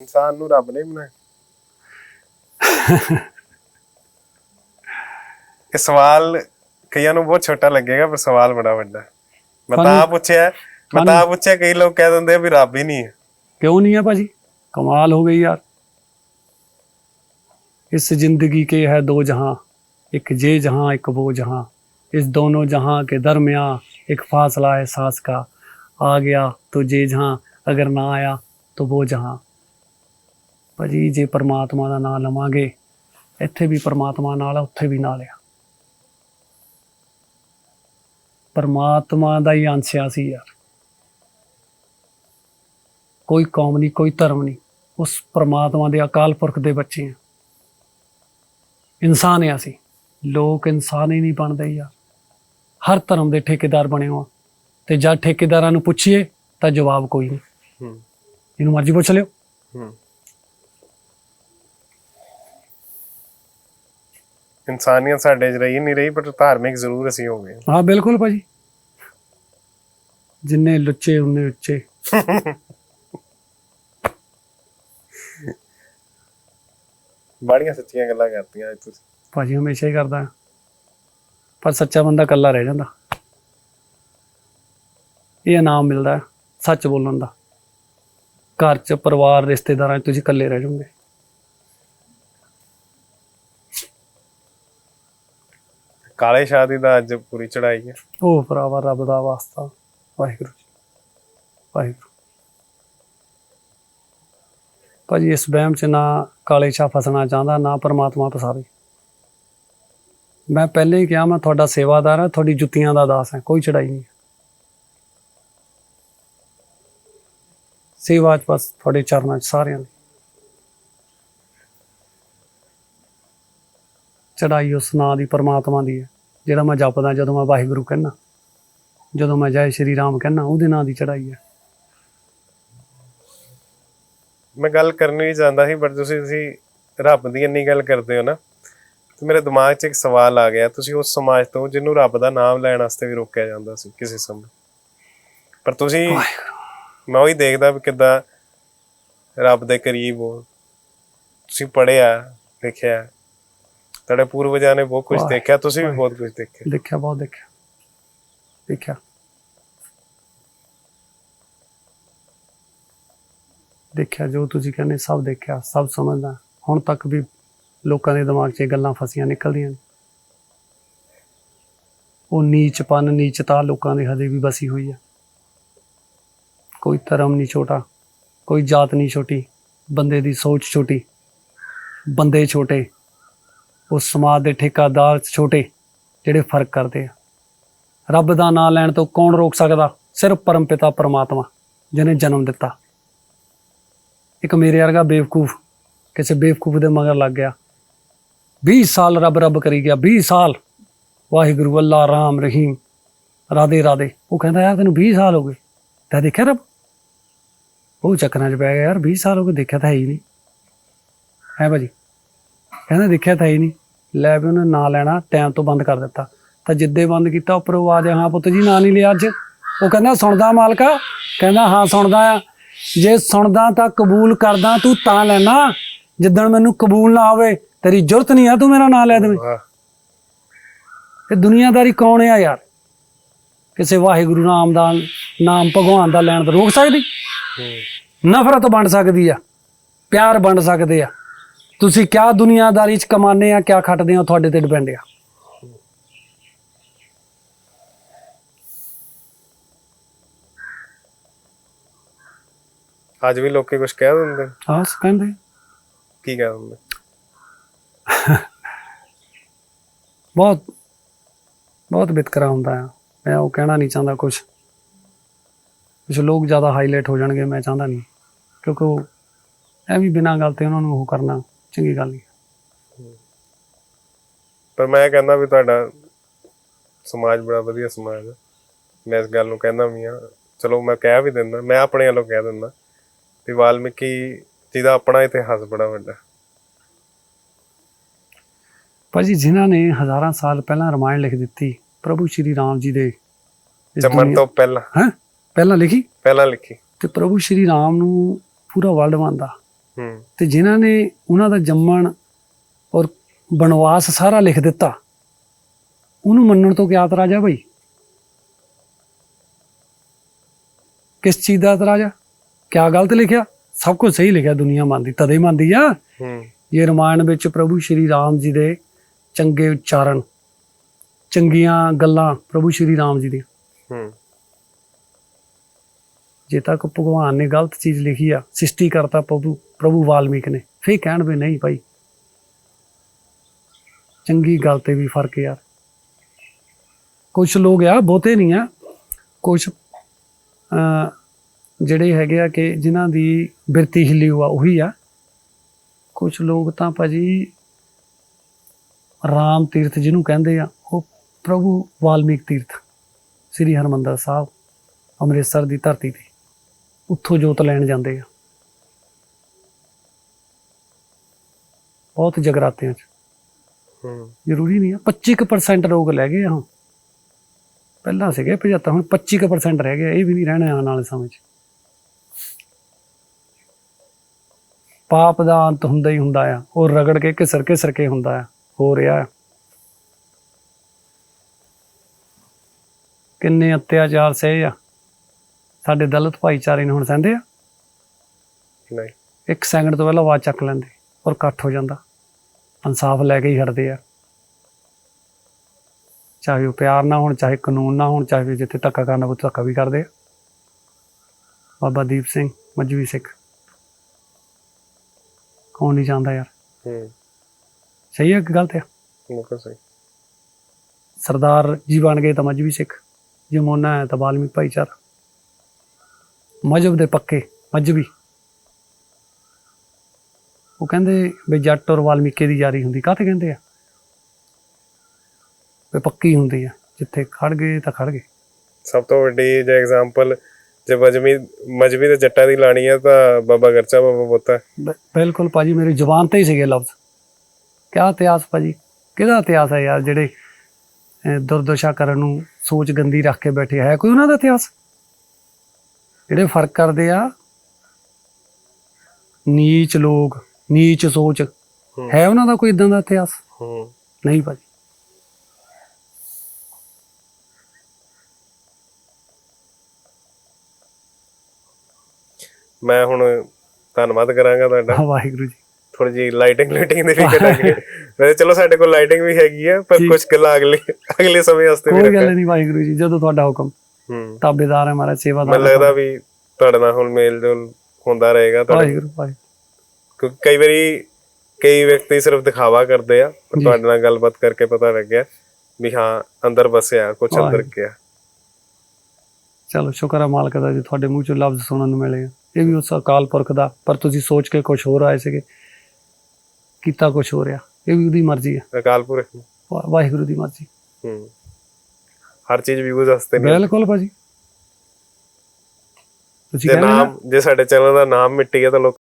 ਇਨਸਾਨ ਨੂੰ ਰੱਬ ਨੇ ਬਣਾਇਆ ਇਹ ਸਵਾਲ ਕਈਆਂ ਨੂੰ ਬਹੁਤ ਛੋਟਾ ਲੱਗੇਗਾ ਪਰ ਸਵਾਲ ਬੜਾ ਵੱਡਾ ਹੈ। ਮੈਂ ਤਾਂ ਸਾਨੂੰ- ਪੁੱਛਿਆ ਮੈਂ ਤਾਂ ਪੁੱਛਿਆ ਕਈ ਲੋਕ ਕਹਿ ਦਿੰਦੇ ਆ ਵੀ ਰੱਬ ਹੀ ਨਹੀਂ ਹੈ क्यों नहीं है भाजी कमाल हो गई यार इस जिंदगी के है दो जहां एक ये जहां एक वो जहां इस दोनों जहां के दरमिया एक फासला है सांस का आ गया तो जे जहां अगर ना आया तो वो जहां ਭਾਜੀ ਜੇ ਪਰਮਾਤਮਾ ਦਾ ਨਾਮ ਲਵਾਂਗੇ ਇੱਥੇ ਵੀ ਪਰਮਾਤਮਾ ਨਾਲ ਆ ਉੱਥੇ ਵੀ ਨਾਲ ਆ। ਪਰਮਾਤਮਾ ਦਾ ਹੀ ਅੰਸ਼ ਆ ਸੀ ਯਾਰ। ਕੋਈ ਕੌਮ ਨਹੀਂ ਕੋਈ ਧਰਮ ਨਹੀਂ ਉਸ ਪ੍ਰਮਾਤਮਾ ਦੇ ਅਕਾਲ ਪੁਰਖ ਦੇ ਬੱਚੇ ਆ। ਇਨਸਾਨ ਆ ਅਸੀਂ। ਲੋਕ ਇਨਸਾਨ ਹੀ ਨਹੀਂ ਬਣਦੇ ਯਾਰ। ਹਰ ਧਰਮ ਦੇ ਠੇਕੇਦਾਰ ਬਣੇ ਹੋ ਤੇ ਜਦ ਠੇਕੇਦਾਰਾਂ ਨੂੰ ਪੁੱਛੀਏ ਤਾਂ ਜਵਾਬ ਕੋਈ ਨਹੀਂ। ਹੂੰ। ਇਹਨੂੰ ਮਰਜ਼ੀ ਪੁੱਛ ਲਿਓ। ਹੂੰ। ਇਨਸਾਨੀਅਤ ਸਾਡੇ 'ਚ ਰਹੀ ਨਹੀਂ ਰਹੀ ਪਰ ਧਾਰਮਿਕ ਜ਼ਰੂਰ ਅਸੀਂ ਹੋ ਗਏ ਹਾਂ। ਬਿਲਕੁਲ ਭਾਜੀ। ਜਿੰਨੇ ਲੁੱਚੇ ਉਹਨੇ ਉੱਚੇ। ਬਾੜੀਆਂ ਸੱਚੀਆਂ ਗੱਲਾਂ ਕਰਤੀਆਂ ਅੱਜ ਤੁਸੀਂ। ਭਾਜੀ ਹਮੇਸ਼ਾ ਹੀ ਕਰਦਾ ਪਰ ਸੱਚਾ ਬੰਦਾ ਇਕੱਲਾ ਰਹਿ ਜਾਂਦਾ। ਇਹ ਇਨਾਮ ਮਿਲਦਾ ਸੱਚ ਬੋਲਣ ਦਾ। ਘਰ 'ਚ ਪਰਿਵਾਰ ਰਿਸ਼ਤੇਦਾਰਾਂ 'ਚ ਤੁਸੀਂ ਇਕੱਲੇ ਰਹਿ ਜਾਓਗੇ। ਕਾਲੇ ਸ਼ਾਹ ਦੀ ਦਾ ਅੱਜ ਪੂਰੀ ਚੜਾਈ ਹੈ। ਉਹ ਭਰਾਵਾ, ਰੱਬ ਦਾ ਵਾਸਤਾ। ਵਾਹਿਗੁਰੂ ਜੀ। ਵਾਹਿਗੁਰੂ। ਭਾਜੀ, ਇਸ ਵਹਿਮ 'ਚ ਨਾ ਕਾਲੇ ਸ਼ਾਹ ਫਸਣਾ ਚਾਹੁੰਦਾ, ਨਾ ਪਰਮਾਤਮਾ ਫਸਾਵੇ ਮੈਂ ਪਹਿਲੇ ਹੀ ਕਿਹਾ, ਮੈਂ ਤੁਹਾਡਾ ਸੇਵਾਦਾਰ ਹਾਂ, ਤੁਹਾਡੀ ਜੁੱਤੀਆਂ ਦਾ ਦਾਸ ਹਾਂ, ਕੋਈ ਚੜਾਈ ਨਹੀਂ। ਸੇਵਾ 'ਚ ਬਸ ਤੁਹਾਡੇ ਚਰਨਾਂ 'ਚ ਸਾਰਿਆਂ ਦੀ। ਚੜਾਈ ਉਸ ਨਾਂ ਦੀ ਪਰਮਾਤਮਾ ਦੀ ਹੈ। ਜਿਹੜਾ ਮੈਂ ਜਪਦਾ ਜਦੋਂ ਮੈਂ ਵਾਹਿਗੁਰੂ ਕਹਿੰਦਾ ਜਦੋਂ ਮੈਂ ਜੈ ਸ਼੍ਰੀ ਰਾਮ ਕਹਿੰਦਾ ਉਹਦੇ ਨਾਂ ਦੀ ਚੜਾਈ ਹੈ। ਮੈਂ ਗੱਲ ਕਰਨੀ ਨਹੀਂ ਚਾਹੁੰਦਾ ਸੀ ਪਰ ਤੁਸੀਂ ਤੁਸੀਂ ਰੱਬ ਦੀ ਇੰਨੀ ਗੱਲ ਕਰਦੇ ਹੋ ਨਾ ਤੇ ਮੇਰੇ ਦਿਮਾਗ 'ਚ ਇੱਕ ਸਵਾਲ ਆ ਗਿਆ। ਤੁਸੀਂ ਉਸ ਸਮਾਜ ਤੋਂ ਜਿਹਨੂੰ ਰੱਬ ਦਾ ਨਾਮ ਲੈਣ ਵਾਸਤੇ ਵੀ ਰੋਕਿਆ ਜਾਂਦਾ ਸੀ ਕਿਸੇ ਸਮੇਂ। ਪਰ ਤੁਸੀਂ ਮੈਂ ਉਹੀ ਦੇਖਦਾ ਵੀ ਕਿੱਦਾਂ ਰੱਬ ਦੇ ਕਰੀਬ ਹੋ। ਤੁਸੀਂ ਪੜਿਆ ਲਿਖਿਆ ਤੁਹਾਡੇ ਪੂਰਵਜਾਂ ਨੇ ਬਹੁਤ ਕੁਝ ਦੇਖਿਆ ਤੁਸੀਂ ਵੀ ਬਹੁਤ ਕੁਝ ਦੇਖਿਆ। ਦੇਖਿਆ ਬਹੁਤ ਦੇਖਿਆ। ਦੇਖਿਆ। ਦੇਖਿਆ ਜੋ ਤੁਸੀਂ ਕਹਿੰਦੇ ਸਭ ਦੇਖਿਆ ਸਭ ਸਮਝਦਾ। ਹੁਣ ਤੱਕ ਵੀ ਲੋਕਾਂ ਦੇ ਦਿਮਾਗ 'ਚ ਇਹ ਗੱਲਾਂ ਫਸੀਆਂ ਨਿਕਲਦੀਆਂ ਨੇ। ਉਹ ਨੀਚਪਨ ਨੀਚਤਾ ਲੋਕਾਂ ਦੇ ਹਜੇ ਵੀ ਬਸੀ ਹੋਈ ਹੈ ਕੋਈ ਧਰਮ ਨਹੀਂ ਛੋਟਾ ਕੋਈ ਜਾਤ ਨਹੀਂ ਛੋਟੀ ਬੰਦੇ ਦੀ ਸੋਚ ਛੋਟੀ ਬੰਦੇ ਛੋਟੇ। ਉਸ ਸਮਾਜ ਦੇ ਠੇਕਾਦਾਰ ਛੋਟੇ ਜਿਹੜੇ ਫ਼ਰਕ ਕਰਦੇ ਆ। ਰੱਬ ਦਾ ਨਾਮ ਲੈਣ ਤੋਂ ਕੌਣ ਰੋਕ ਸਕਦਾ? ਸਿਰਫ ਪਰਮਪਿਤਾ ਪਰਮਾਤਮਾ, ਜਿਹਨੇ ਜਨਮ ਦਿੱਤਾ। ਇੱਕ ਮੇਰੇ ਵਰਗਾ ਬੇਵਕੂਫ ਕਿਸੇ ਬੇਵਕੂਫ ਦੇ ਮਗਰ ਲੱਗ ਗਿਆ। 20 ਸਾਲ ਰੱਬ ਰੱਬ ਕਰੀ ਗਿਆ 20 ਸਾਲ। ਵਾਹਿਗੁਰੂ, ਅੱਲਾ, ਰਾਮ, ਰਹੀਮ ਰਾਦੇ ਰਾਦੇ ਉਹ ਕਹਿੰਦਾ, ਯਾਰ, ਤੈਨੂੰ 20 ਸਾਲ ਹੋ ਗਏ। ਤਾਂ ਦੇਖਿਆ ਰੱਬ? ਉਹ ਚੱਕਰਾਂ 'ਚ ਪੈ ਗਿਆ, ਯਾਰ 20 ਸਾਲ ਹੋ ਗਏ, ਦੇਖਿਆ ਤਾਂ ਹੈ ਹੀ ਨਹੀਂ। ਹੈ ਭਾਜੀ? ਕਹਿੰਦਾ ਦੇਖਿਆ ਤਾਂ ਹੀ ਨਹੀਂ। ਲੈ ਵੀ ਉਹਨੇ ਨਾਂ ਲੈਣਾ ਟਾਈਮ ਤੋਂ ਬੰਦ ਕਰ ਦਿੱਤਾ। ਤਾਂ ਜਿੱਦੇ ਬੰਦ ਕੀਤਾ ਉੱਪਰ ਉਹ ਆ ਜਾ ਹਾਂ ਪੁੱਤ ਜੀ ਨਾਂ ਨਹੀਂ ਲਿਆ ਅੱਜ। ਉਹ ਕਹਿੰਦਾ ਸੁਣਦਾ ਮਾਲਕਾ? ਕਹਿੰਦਾ ਹਾਂ ਸੁਣਦਾ ਆ। ਜੇ ਸੁਣਦਾ ਤਾਂ ਕਬੂਲ ਕਰਦਾ ਤੂੰ ਤਾਂ ਲੈਣਾ। ਜਿੱਦਣ ਮੈਨੂੰ ਕਬੂਲ ਨਾ ਹੋਵੇ ਤੇਰੀ ਜ਼ਰੂਰਤ ਨਹੀਂ ਆ ਤੂੰ ਮੇਰਾ ਨਾਂ ਲੈ ਦੇਵੇਂ। ਇਹ ਦੁਨੀਆਦਾਰੀ ਕੌਣ ਆ ਯਾਰ? ਕਿਸੇ ਵਾਹਿਗੁਰੂ ਨਾਮ ਦਾ ਨਾਮ ਭਗਵਾਨ ਦਾ ਲੈਣ ਤੋਂ ਰੋਕ ਸਕਦੀ? ਨਫ਼ਰਤ ਬਣ ਸਕਦੀ ਆ ਪਿਆਰ ਬਣ ਸਕਦੇ ਆ। ਤੁਸੀਂ ਕਿਆ ਦੁਨੀਆਦਾਰੀ ਚ ਕਮਾਨੇ ਆ ਕਿਆ ਖੱਟਦੇ ਆ ਤੁਹਾਡੇ ਤੇ ਡਿਪੈਂਡ ਆ। ਅੱਜ ਵੀ ਲੋਕੀ ਕੁਝ ਕਹਿ ਦਿੰਦੇ ਨੇ। ਹਾਂ ਕਹਿੰਦੇ। ਕੀ ਕਹਿ ਦਿੰਦੇ? ਬਹੁਤ ਬਹੁਤ ਵਿਤਕਰਾ ਹੁੰਦਾ ਆ। ਮੈਂ ਉਹ ਕਹਿਣਾ ਨਹੀਂ ਚਾਹੁੰਦਾ ਕੁਝ ਕੁਝ ਲੋਕ ਜ਼ਿਆਦਾ ਹਾਈਲਾਈਟ ਹੋ ਜਾਣਗੇ ਮੈਂ ਚਾਹੁੰਦਾ ਨਹੀਂ। ਕਿਉਂਕਿ ਉਹ ਐਵੇਂ ਬਿਨਾਂ ਗੱਲ ਤੇ ਉਹਨਾਂ ਨੂੰ ਉਹ ਕਰਨਾ। ਚੰਗੀ ਗੱਲ ਨਹੀਂ ਪਰ ਮੈਂ ਕਹਿੰਦਾ ਵੀ ਤੁਹਾਡਾ ਸਮਾਜ ਬੜਾ ਵਧੀਆ ਸਮਾਜ ਹੈ ਮੈਂ ਇਸ ਗੱਲ ਨੂੰ ਕਹਿੰਦਾ ਵੀ ਆ ਚਲੋ ਮੈਂ ਕਹਿ ਵੀ ਦਿੰਦਾ ਮੈਂ ਆਪਣੇ ਵੱਲੋਂ ਕਹਿ ਦਿੰਦਾ ਵੀ ਵਾਲਮੀਕੀ ਜੀ ਦਾ ਆਪਣਾ ਇਤਿਹਾਸ ਬੜਾ ਵੱਡਾ। ਭਾਜੀ ਜਿਨ੍ਹਾਂ ਨੇ ਹਜ਼ਾਰਾਂ ਸਾਲ ਪਹਿਲਾਂ ਰਮਾਇਣ ਲਿਖ ਦਿੱਤੀ ਪ੍ਰਭੂ ਸ਼੍ਰੀ ਰਾਮ ਜੀ ਦੇ ਜੰਮਣ ਤੋਂ ਪਹਿਲਾਂ। ਹੈਂ? ਪਹਿਲਾਂ ਲਿਖੀ? ਪਹਿਲਾਂ ਲਿਖੀ। ਤੇ ਪ੍ਰਭੂ ਸ਼੍ਰੀ ਰਾਮ ਨੂੰ ਪੂਰਾ ਵਰਲਡ ਮੰਨਦਾ ਤੇ ਜਿਨ੍ਹਾਂ ਨੇ ਉਹਨਾਂ ਦਾ ਜੰਮਣ ਔਰ ਬਨਵਾਸ ਸਾਰਾ ਲਿਖ ਦਿੱਤਾ ਉਹਨੂੰ ਮੰਨਣ ਤੋਂ ਕਿਆ ਇਤਰਾਜ਼ ਆ ਬਈ? ਕਿਸ ਚੀਜ਼ ਦਾ ਇਤਰਾਜ਼ ਆ? ਕਿਆ ਗਲਤ ਲਿਖਿਆ? ਸਭ ਕੁਝ ਸਹੀ ਲਿਖਿਆ ਦੁਨੀਆ ਮੰਨਦੀ ਤਦੇ ਮੰਨਦੀ ਆ। ਹੂੰ। ਇਹ ਰਮਾਇਣ ਵਿੱਚ ਪ੍ਰਭੂ ਸ਼੍ਰੀ ਰਾਮ ਜੀ ਦੇ ਚੰਗੇ ਉਚਾਰਨ ਚੰਗੀਆਂ ਗੱਲਾਂ ਪ੍ਰਭੂ ਸ਼੍ਰੀ ਰਾਮ ਜੀ ਦੀਆਂ। ਹੂੰ। ਜੇ ਤੱਕ ਭਗਵਾਨ ਨੇ ਗਲਤ ਚੀਜ਼ ਲਿਖੀ ਆ ਸ੍ਰਿਸ਼ਟੀ ਕਰਤਾ ਪ੍ਰਭੂ ਪ੍ਰਭੂ ਵਾਲਮੀਕ ਨੇ, ਫੇਰ ਕਹਿਣ ਵੀ ਨਹੀਂ ਭਾਈ। ਚੰਗੀ ਗੱਲ ਤੇ ਵੀ ਫ਼ਰਕ ਯਾਰ। ਕੁਝ ਲੋਕ ਆ, ਬਹੁਤੇ ਨਹੀਂ ਆ। ਕੁਝ ਜਿਹੜੇ ਹੈਗੇ ਆ ਕਿ ਜਿਨ੍ਹਾਂ ਦੀ ਬਿਰਤੀ ਹਿੱਲੀ ਹੋਆ, ਉਹੀ ਆ। ਕੁਝ ਲੋਕ ਤਾਂ ਭਾਜੀ ਰਾਮ ਤੀਰਥ ਜਿਹਨੂੰ ਕਹਿੰਦੇ ਆ, ਉਹ ਪ੍ਰਭੂ ਵਾਲਮੀਕ ਤੀਰਥ, ਸ੍ਰੀ ਹਰਮੰਦਰ ਸਾਹਿਬ, ਅੰਮ੍ਰਿਤਸਰ ਦੀ ਧਰਤੀ ਤੇ। ਉੱਥੋਂ ਜੋਤ ਲੈਣ ਜਾਂਦੇ ਆ। ਬਹੁਤ ਜਗਰਾਤਿਆਂ 'ਚ। ਹੂੰ। ਜ਼ਰੂਰੀ ਨਹੀਂ ਆ 25% ਲੋਕ ਲੈ ਗਏ ਆ ਹੁਣ। ਪਹਿਲਾਂ ਸੀਗੇ 75 ਹੁਣ 25% ਰਹਿ ਗਏ ਇਹ ਵੀ ਨਹੀਂ ਰਹਿਣਾ ਆਉਣ ਵਾਲੇ ਸਮੇਂ 'ਚ। ਪਾਪ ਦਾ ਅੰਤ ਹੁੰਦਾ ਹੀ ਹੁੰਦਾ ਆ ਉਹ ਰਗੜ ਕੇ ਘਿਸਰ ਕੇ ਹੁੰਦਾ ਆ ਹੋ ਰਿਹਾ। ਕਿੰਨੇ ਅਤਿਆਚਾਰ ਸਹੇ ਆ। ਸਾਡੇ ਦਲਿਤ ਭਾਈਚਾਰੇ ਨੂੰ ਹੁਣ ਸਹਿੰਦੇ ਆ? ਨਹੀਂ। ਇੱਕ ਸੈਕਿੰਡ ਤੋਂ ਪਹਿਲਾਂ ਆਵਾਜ਼ ਚੱਕ ਲੈਂਦੇ ਔਰ ਇਕੱਠ ਹੋ ਜਾਂਦਾ। ਇਨਸਾਫ ਲੈ ਕੇ ਹੀ ਹਟਦੇ ਆ। ਚਾਹੇ ਉਹ ਪਿਆਰ ਨਾ ਹੋਣ ਚਾਹੇ ਕਾਨੂੰਨ ਨਾ ਹੋਣ ਚਾਹੇ ਜਿੱਥੇ ਧੱਕਾ ਕਰਨਾ ਉਹ ਧੱਕਾ ਵੀ ਕਰਦੇ ਆ। ਬਾਬਾ ਦੀਪ ਸਿੰਘ ਮਜਵੀ ਸਿੱਖ। ਕੌਣ ਨਹੀਂ ਚਾਹੁੰਦਾ ਯਾਰ? ਹੂੰ। ਸਹੀ ਹੈ ਕਿ ਗਲਤ ਹੈ? ਬਿਲਕੁਲ ਸਹੀ। ਸਰਦਾਰ ਜੀ ਬਣ ਗਏ ਤਾਂ ਮਜਵੀ ਸਿੱਖ ਜੇ ਮੋਨਾ ਹੈ ਤਾਂ ਬਾਲਮੀਕ ਭਾਈਚਾਰਾ। ਮਜਬ ਦੇ ਪੱਕੇ ਮਜਬੀ। ਉਹ ਕਹਿੰਦੇ ਵੀ ਜੱਟ ਔਰ ਵਾਲਮੀਕੀ ਦੀ ਯਾਰੀ ਹੁੰਦੀ ਕਾਹਤੇ ਕਹਿੰਦੇ ਆ? ਵੀ ਪੱਕੀ ਹੁੰਦੀ ਆ ਜਿੱਥੇ ਖੜ ਗਏ ਤਾਂ ਖੜ ਗਏ। ਸਭ ਤੋਂ ਵੱਡੀ ਜੇ ਐਗਜ਼ਾਮਪਲ ਜੇ ਮਜਮੀ ਮਜਮੀ ਦੇ ਜੱਟਾਂ ਦੀ ਲਾਣੀ ਹੈ ਤਾਂ ਬਾਬਾ ਗਰਚਾ ਬਾਬਾ ਬੋਤਾ। ਬਿਲਕੁਲ ਭਾਜੀ ਮੇਰੀ ਜ਼ੁਬਾਨ ਤੇ ਹੀ ਸੀਗੇ ਲਫ਼ਜ਼। ਕਿਆ ਇਤਿਹਾਸ ਭਾਜੀ? ਕਿਹਦਾ ਇਤਿਹਾਸ ਹੈ ਯਾਰ ਜਿਹੜੇ ਦੁਰਦਸ਼ਾ ਕਰਨ ਨੂੰ ਸੋਚ ਗੰਦੀ ਰੱਖ ਕੇ ਬੈਠੇ ਹੈ ਕੋਈ ਉਹਨਾਂ ਦਾ ਇਤਿਹਾਸ? ਜਿਹੜੇ ਫ਼ਰਕ ਕਰਦੇ ਆ ਨੀਚ ਲੋਕ ਨੀਚ ਸੋਚ। ਹੂੰ। ਉਹਨਾਂ ਦਾ ਕੋਈ ਇਦਾਂ ਦਾ ਇਤਿਹਾਸ? ਹੂੰ। ਨਹੀਂ ਭਾਜੀ। ਮੈਂ ਹੁਣ ਧੰਨਵਾਦ ਕਰਾਂਗਾ ਤੁਹਾਡਾ। ਵਾਹਿਗੁਰੂ ਜੀ। ਥੋੜੀ ਜੀ ਲਾਈਟਿੰਗ ਲਾਈਟਿੰਗ ਦੀ ਫਿਕਰ ਹੈਗੀ ਹੈ। ਵੈਸੇ ਚਲੋ ਸਾਡੇ ਕੋਲ ਲਾਈਟਿੰਗ ਵੀ ਹੈਗੀ ਹੈ ਪਰ। ਕੁਝ ਗੱਲਾਂ ਅਗਲੇ ਅਗਲੇ ਸਮੇਂ ਵਾਸਤੇ ਵੀ ਕੋਈ ਗੱਲ ਨਹੀਂ ਵਾਹਿਗੁਰੂ ਜੀ ਜਦੋਂ ਤੁਹਾਡਾ ਹੁਕਮ। ਹੂੰ। ਤਾਬੇਦਾਰ ਹੈ ਮਾਰਾ ਸੇਵਾਦਾਰ ਮੈਨੂੰ ਲੱਗਦਾ ਵੀ ਤੁਹਾਡੇ ਨਾਲ ਹੁਣ ਮੇਲ ਜੋਲ ਹੁੰਦਾ ਰਹੇਗਾ ਤੁਹਾਡੇ। ਵਾਹਿਗੁਰੂ ਵਾਹਿਗੁਰੂ। ਕਿਉਂਕਿ ਕਈ ਵਾਰੀ ਕਈ ਵਿਅਕਤੀ ਸਿਰਫ ਦਿਖਾਵਾ ਕਰਦੇ ਆ ਪਰ ਜੀ। ਤੁਹਾਡੇ ਨਾਲ ਗੱਲਬਾਤ ਕਰਕੇ ਪਤਾ ਲੱਗਿਆ ਵੀ ਹਾਂ ਅੰਦਰ ਵਸਿਆ ਕੁਝ ਅੰਦਰ ਵਾਹਿਗੁਰੂ। ਗਿਆ। ਚਲੋ ਸ਼ੁਕਰ ਹੈ ਮਾਲਕ ਦਾ ਜੀ ਤੁਹਾਡੇ ਮੂੰਹ ਚੋਂ ਲਫ਼ਜ਼ ਸੁਣਨ ਨੂੰ ਮਿਲੇ ਆ। ਇਹ ਵੀ ਉਸ ਅਕਾਲ ਪੁਰਖ ਦਾ ਪਰ ਤੁਸੀਂ ਸੋਚ ਕੇ ਕੁਝ ਹੋਰ ਆਏ ਸੀਗੇ। ਕੀਤਾ ਕੁਝ ਹੋ ਰਿਹਾ ਇਹ ਵੀ ਉਹਦੀ ਮਰਜ਼ੀ ਹੈ ਅਕਾਲ ਪੁਰਖ ਵਾ- ਵਾਹਿਗੁਰੂ ਦੀ ਮਰਜ਼ੀ। ਹੂੰ। ਹਰ ਚੀਜ਼ ਵਿਊਜ਼ ਵਾਸਤੇ ਨਹੀਂ ਬਿਲਕੁਲ ਭਾਜੀ। ਤੁਸੀਂ ਜੇ ਨਾਮ ਜੇ ਸਾਡੇ ਚੈਨਲ ਦਾ ਨਾਮ ਮਿੱਟੀ ਗਿਆ ਤਾਂ ਲੋਕਾਂ